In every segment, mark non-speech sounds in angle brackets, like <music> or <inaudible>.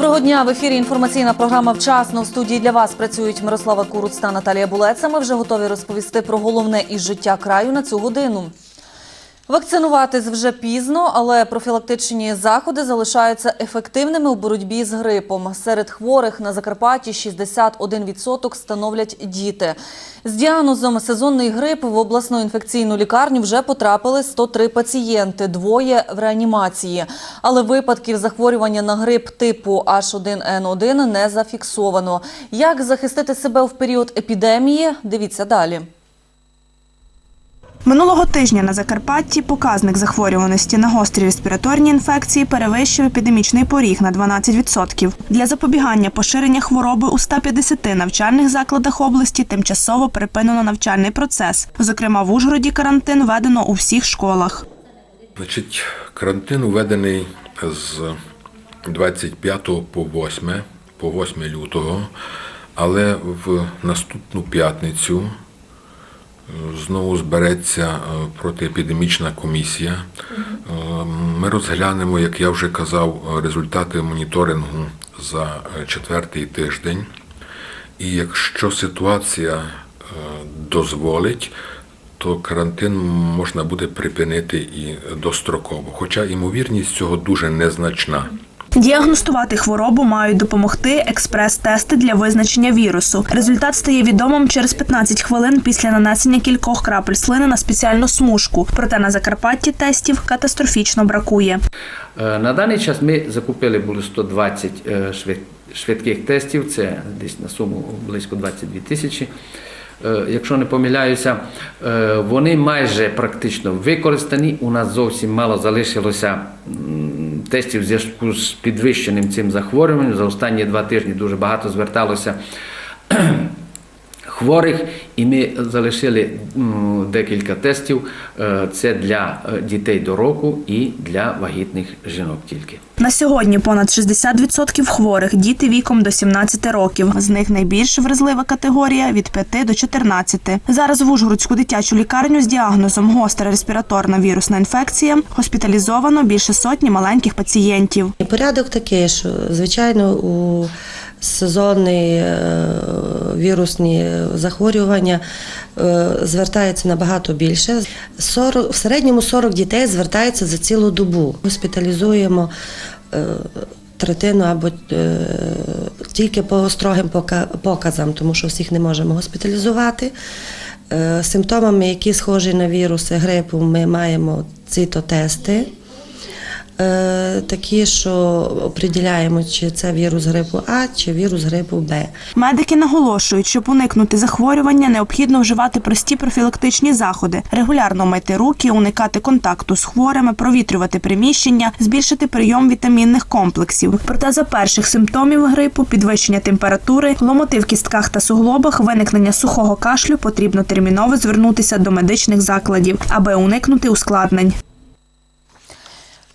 Доброго дня. В ефірі інформаційна програма Вчасно. В студії для вас працюють Мирослава Куруц та Наталія Булеца. Ми вже готові розповісти про головне із життя краю на цю годину. Вакцинуватись вже пізно, але профілактичні заходи залишаються ефективними у боротьбі з грипом. Серед хворих на Закарпатті 61% становлять діти. З діагнозом сезонний грип в обласну інфекційну лікарню вже потрапили 103 пацієнти, двоє в реанімації. Але випадків захворювання на грип типу H1N1 не зафіксовано. Як захистити себе в період епідемії? Дивіться далі. Минулого тижня на Закарпатті показник захворюваності на гострі респіраторні інфекції перевищив епідемічний поріг на 12%. Для запобігання поширення хвороби у 150 навчальних закладах області тимчасово припинено навчальний процес. Зокрема, в Ужгороді карантин введено у всіх школах. Значить, карантин введений з 25 по 8, по 8 лютого, але в наступну п'ятницю знову збереться е, протиепідемічна комісія. Е, Ми розглянемо, як я вже казав, результати моніторингу за е, четвертий тиждень. І якщо ситуація дозволить, то карантин можна буде припинити і достроково. Хоча ймовірність цього дуже незначна. Діагностувати хворобу мають допомогти експрес-тести для визначення вірусу. Результат стає відомим через 15 хвилин після нанесення кількох крапель слини на спеціальну смужку. Проте на Закарпатті тестів катастрофічно бракує. Е, На даний час ми закупили були 120 е, швид- швидких тестів, це десь на суму близько 22 тисячі. Е, Якщо не помиляюся, е, вони майже практично використані. У нас зовсім мало залишилося тестів в зв'язку з підвищеним цим захворюванням. За останні два тижні дуже багато зверталося <clears throat> хворих, і ми залишили декілька тестів. Е, Це для е, дітей до року і для вагітних жінок тільки. На сьогодні понад 60% хворих діти віком до 17 років. З них найбільш вразлива категорія від 5 до 14. Зараз в Ужгородську дитячу лікарню з діагнозом гостра респіраторна вірусна інфекція госпіталізовано більше сотні маленьких пацієнтів. Порядок такий, що звичайно у сезонні е, вірусні захворювання е, звертається набагато більше. 40, в середньому 40 дітей звертається за цілу добу. Госпіталізуємо е, третину або тільки по строгим показам, тому що всіх не можемо госпіталізувати. Симптомами, які схожі на віруси грипу, ми маємо цитотести. Е, такі, що определяємо, чи це вірус грипу А, чи вірус грипу Б. Медики наголошують, щоб уникнути захворювання, необхідно вживати прості профілактичні заходи, регулярно мити руки, уникати контакту з хворими, провітрювати приміщення, збільшити прийом вітамінних комплексів. Проте за перших симптомів грипу, підвищення температури, ломоти в кістках та суглобах, виникнення сухого кашлю, потрібно терміново звернутися до медичних закладів, аби уникнути ускладнень.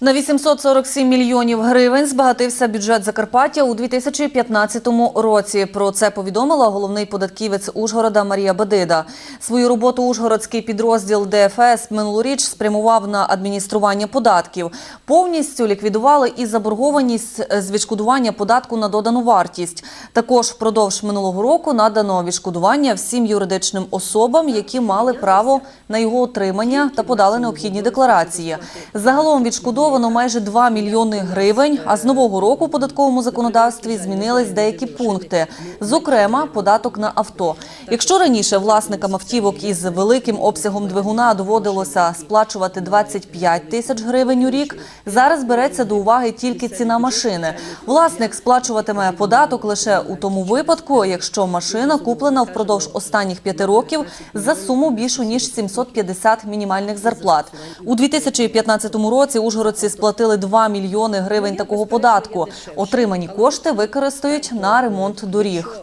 На 847 мільйонів гривень збагатився бюджет Закарпаття у 2015 році. Про це повідомила головний податківець Ужгорода Марія Бадида. Свою роботу Ужгородський підрозділ ДФС минулоріч спрямував на адміністрування податків. Повністю ліквідували і заборгованість з відшкодування податку на додану вартість. Також впродовж минулого року надано відшкодування всім юридичним особам, які мали право на його отримання та подали необхідні декларації. Загалом відшкодовано майже 2 мільйони гривень. А з нового року в податковому законодавстві змінились деякі пункти, зокрема податок на авто. Якщо раніше власникам автівок із великим обсягом двигуна доводилося сплачувати 25 тисяч гривень у рік, зараз береться до уваги тільки ціна машини. Власник сплачуватиме податок лише у тому випадку, якщо машина куплена впродовж останніх п'яти років за суму більшу ніж 750 мінімальних зарплат. У 2015 році ужгородці сплатили 2 мільйони гривень такого податку. Отримані кошти використають на ремонт доріг.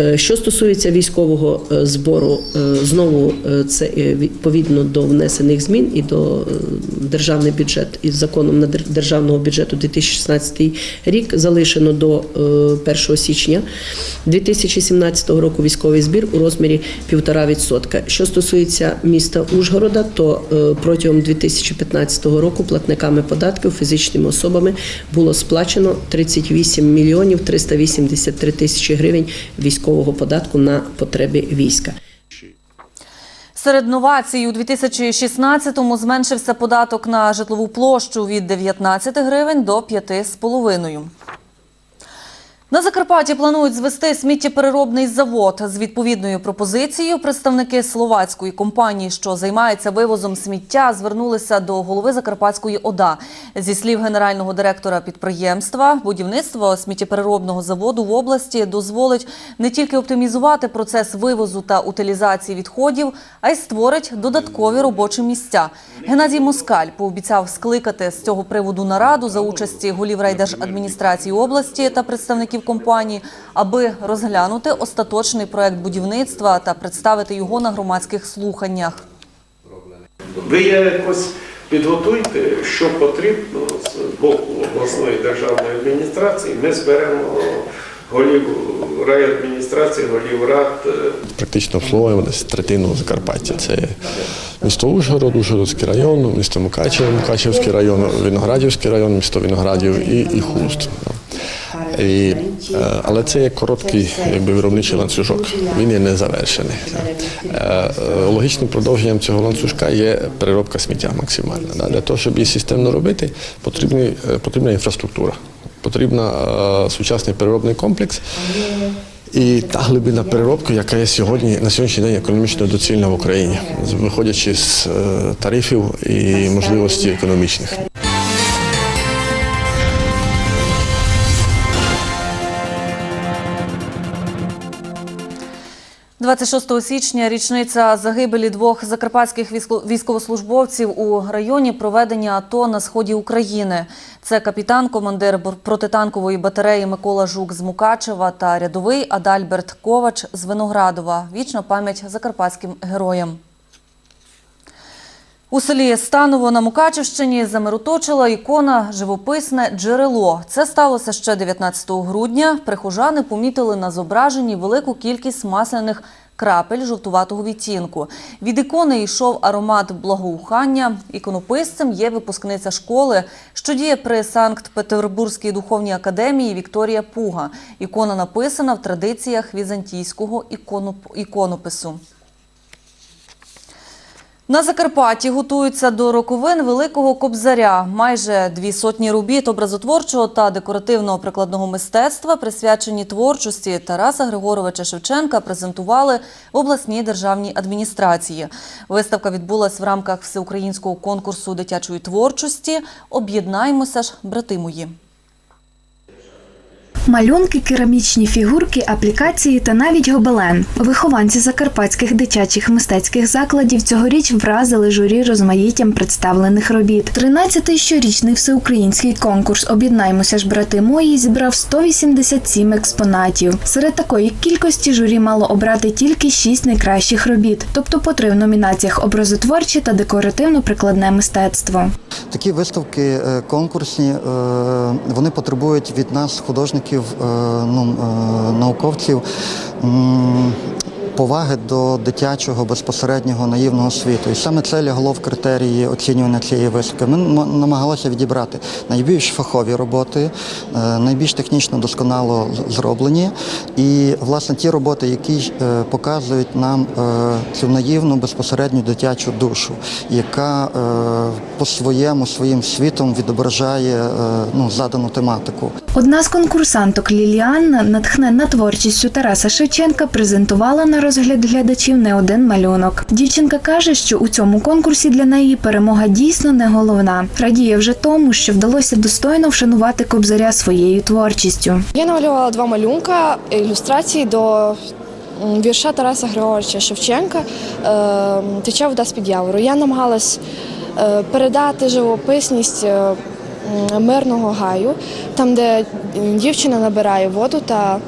Е, Що стосується військового е, збору, е, знову е, це е, відповідно до внесених змін і до е, державний бюджет із законом на державного бюджету 2016 рік залишено до е, 1 січня 2017 року військовий збір у розмірі 1,5%. Що стосується міста Ужгорода, то е, протягом 2015 року платниками податків фізичними особами було сплачено 38 мільйонів 383 тисячі гривень військового податку на потреби війська. Серед новацій у 2016-му зменшився податок на житлову площу від 19 гривень до 5,5. На Закарпатті планують звести сміттєпереробний завод. З відповідною пропозицією представники словацької компанії, що займається вивозом сміття, звернулися до голови Закарпатської ОДА. Зі слів генерального директора підприємства, будівництво сміттєпереробного заводу в області дозволить не тільки оптимізувати процес вивозу та утилізації відходів, а й створить додаткові робочі місця. Геннадій Москаль пообіцяв скликати з цього приводу нараду за участі голів райдержадміністрації області та представників компанії, аби розглянути остаточний проект будівництва та представити його на громадських слуханнях. Ви якось підготуйте, що потрібно з боку обласної державної адміністрації. Ми зберемо голів райадміністрації, голів рад. е, практично обслуговуємо десь третину Закарпаття. Це місто Ужгород, Ужгородський район, місто Мукачево, Мукачевський район, Виноградівський район, місто Виноградів і, і Хуст. І, але це є короткий якби, виробничий ланцюжок. Він є не завершений. Е, Логічним продовженням цього ланцюжка є переробка сміття максимальна. Для того, щоб її системно робити, потрібні, е, потрібна інфраструктура, потрібна е, сучасний переробний комплекс. І та глибина переробки, яка є сьогодні на сьогоднішній день економічно доцільна в Україні, виходячи з тарифів і можливостей економічних. 26 січня річниця загибелі двох закарпатських військо- військовослужбовців у районі проведення АТО на сході України. Це капітан, командир протитанкової батареї Микола Жук з Мукачева та рядовий Адальберт Ковач з Виноградова. Вічна пам'ять закарпатським героям. У селі Станово на Мукачівщині замироточила ікона живописне джерело. Це сталося ще 19 грудня. Прихожани помітили на зображенні велику кількість масляних крапель жовтуватого відтінку. Від ікони йшов аромат благоухання. Іконописцем є випускниця школи, що діє при Санкт-Петербурзькій духовній академії Вікторія Пуга. Ікона написана в традиціях візантійського іконоп- іконопису. На Закарпатті готуються до роковин Великого Кобзаря. Майже дві сотні робіт образотворчого та декоративного прикладного мистецтва, присвячені творчості Тараса Григоровича Шевченка, презентували в обласній державній адміністрації. Виставка відбулась в рамках всеукраїнського конкурсу дитячої творчості. Об'єднаймося ж, брати мої. Малюнки, керамічні фігурки, аплікації та навіть гобелен. Вихованці закарпатських дитячих мистецьких закладів цьогоріч вразили журі розмаїттям представлених робіт. 13-й щорічний всеукраїнський конкурс Об'єднаймося ж, брати мої зібрав 187 експонатів. Серед такої кількості журі мало обрати тільки 6 найкращих робіт, тобто по три в номінаціях образотворче та декоративно-прикладне мистецтво. Такі виставки е, конкурсні, е, вони потребують від нас, художників, ну, е, науковців, поваги до дитячого безпосереднього наївного світу. І саме це лягло в критерії оцінювання цієї виставки. Ми намагалися відібрати найбільш фахові роботи, е, найбільш технічно досконало зроблені. І, власне, ті роботи, які е, показують нам е, цю наївну безпосередню дитячу душу, яка по своєму своїм світом відображає ну, задану тематику. Одна з конкурсанток Ліліанна, натхненна творчістю Тараса Шевченка, презентувала на розгляд глядачів не один малюнок. Дівчинка каже, що у цьому конкурсі для неї перемога дійсно не головна. Радіє вже тому, що вдалося достойно вшанувати кобзаря своєю творчістю. Я намалювала два малюнка ілюстрації до вірша Тараса Григоровича Шевченка е, Тече вода з-під явору. Я намагалась е, передати живописність е, мирного гаю, там, де дівчина набирає воду та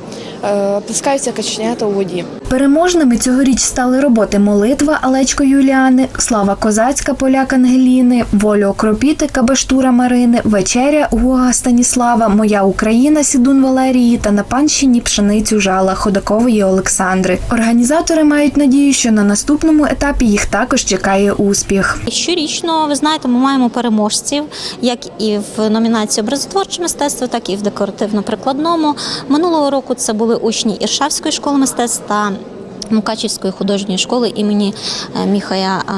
е, плескаються каченята у воді. Переможними цьогоріч стали роботи Молитва Алечко Юліани, Слава Козацька Поляк Ангеліни, Волю Окропітика Баштура Марини, Вечеря Гуга Станіслава, Моя Україна Сідун Валерії та на панщині пшеницю жала Ходакової Олександри. Організатори мають надію, що на наступному етапі їх також чекає успіх. Щорічно, ви знаєте, ми маємо переможців, як і в номінації образотворче мистецтво, так і в декоративно-прикладному. Минулого року це були учні Іршавської школи мистецтв та Мукачівської художньої школи імені е, Міхая е,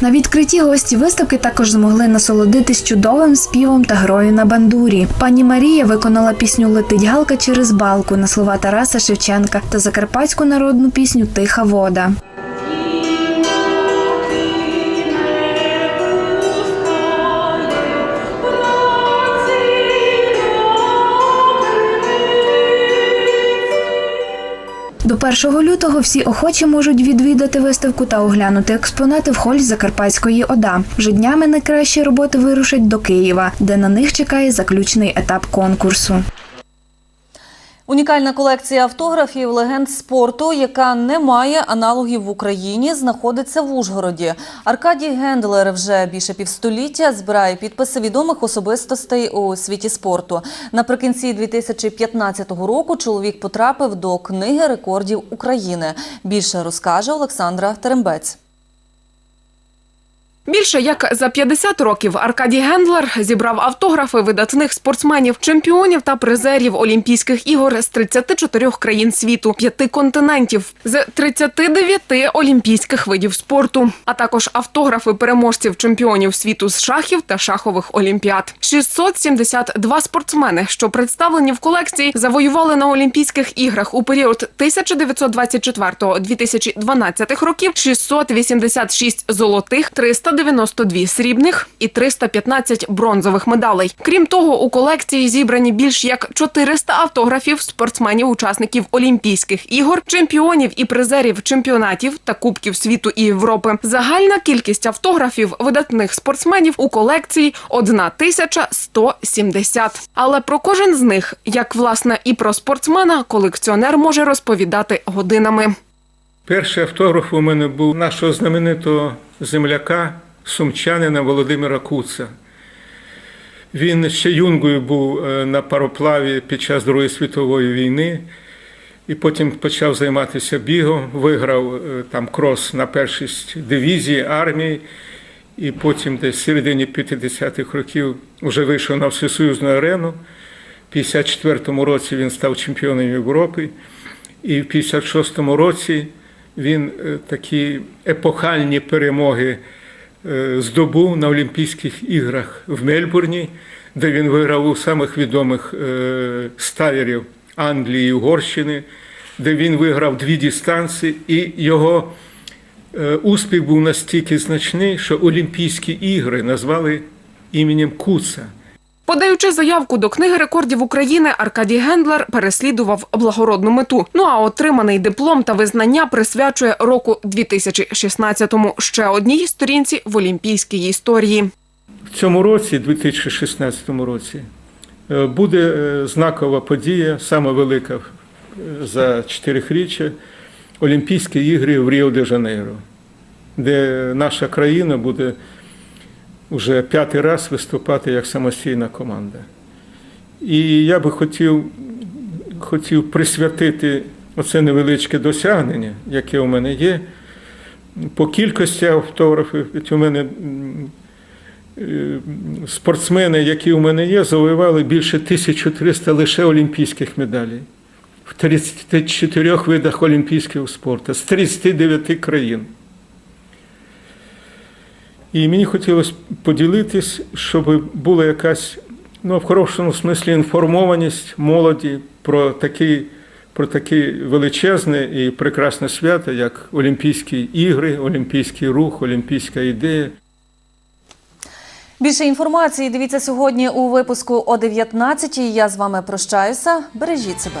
На відкритті гості виставки також змогли насолодитись чудовим співом та грою на бандурі. Пані Марія виконала пісню Летить галка через балку на слова Тараса Шевченка та закарпатську народну пісню Тиха вода. 1 лютого всі охочі можуть відвідати виставку та оглянути експонати в холі Закарпатської ОДА. Вже днями найкращі роботи вирушать до Києва, де на них чекає заключний етап конкурсу. Унікальна колекція автографів легенд спорту, яка не має аналогів в Україні, знаходиться в Ужгороді. Аркадій Гендлер вже більше півстоліття збирає підписи відомих особистостей у світі спорту. Наприкінці 2015 року чоловік потрапив до книги рекордів України. Більше розкаже Олександра Терембець. Більше як за 50 років Аркадій Гендлер зібрав автографи видатних спортсменів, чемпіонів та призерів Олімпійських ігор з 34 країн світу, п'яти континентів, з 39 олімпійських видів спорту, а також автографи переможців чемпіонів світу з шахів та шахових олімпіад. 672 спортсмени, що представлені в колекції, завоювали на Олімпійських іграх у період 1924-2012 років 686 золотих, 392 срібних і 315 бронзових медалей. Крім того, у колекції зібрані більш як 400 автографів спортсменів-учасників Олімпійських ігор, чемпіонів і призерів чемпіонатів та Кубків світу і Європи. Загальна кількість автографів видатних спортсменів у колекції 1170. Але про кожен з них, як власне і про спортсмена, колекціонер може розповідати годинами. Перший автограф у мене був нашого знаменитого земляка, сумчанина Володимира Куца. Він ще юнгою був е, на пароплаві під час Другої світової війни, і потім почав займатися бігом, виграв е, там крос на першість дивізії армії, і потім десь в середині 50-х років вже вийшов на всесоюзну арену. В 54-му році він став чемпіоном Європи, і в 56-му році він е, такі епохальні перемоги здобув на Олімпійських іграх в Мельбурні, де він виграв у самих відомих е, Англії і Угорщини, де він виграв дві дистанції, і його е, успіх був настільки значний, що Олімпійські ігри назвали іменем Куца. Подаючи заявку до книги рекордів України, Аркадій Гендлер переслідував благородну мету. Ну а отриманий диплом та визнання присвячує року 2016-му ще одній сторінці в олімпійській історії. В цьому році, 2016 році, е, буде е, знакова подія, саме велика е, за чотирихріччя Олімпійські ігри в Ріо-де-Жанейро, де наша країна буде вже п'ятий раз виступати як самостійна команда. І я би хотів, хотів присвятити оце невеличке досягнення, яке у мене є. По кількості автографів, у мене е, спортсмени, які у мене є, завоювали більше 1300 лише олімпійських медалей в 34 видах олімпійського спорту з 39 країн. І мені хотілося поділитись, щоб була якась, ну, в хорошому смислі, інформованість молоді про такий, про таке величезне і прекрасне свято, як Олімпійські ігри, Олімпійський рух, Олімпійська ідея. Більше інформації дивіться сьогодні у випуску о 19 Я з вами прощаюся. Бережіть себе.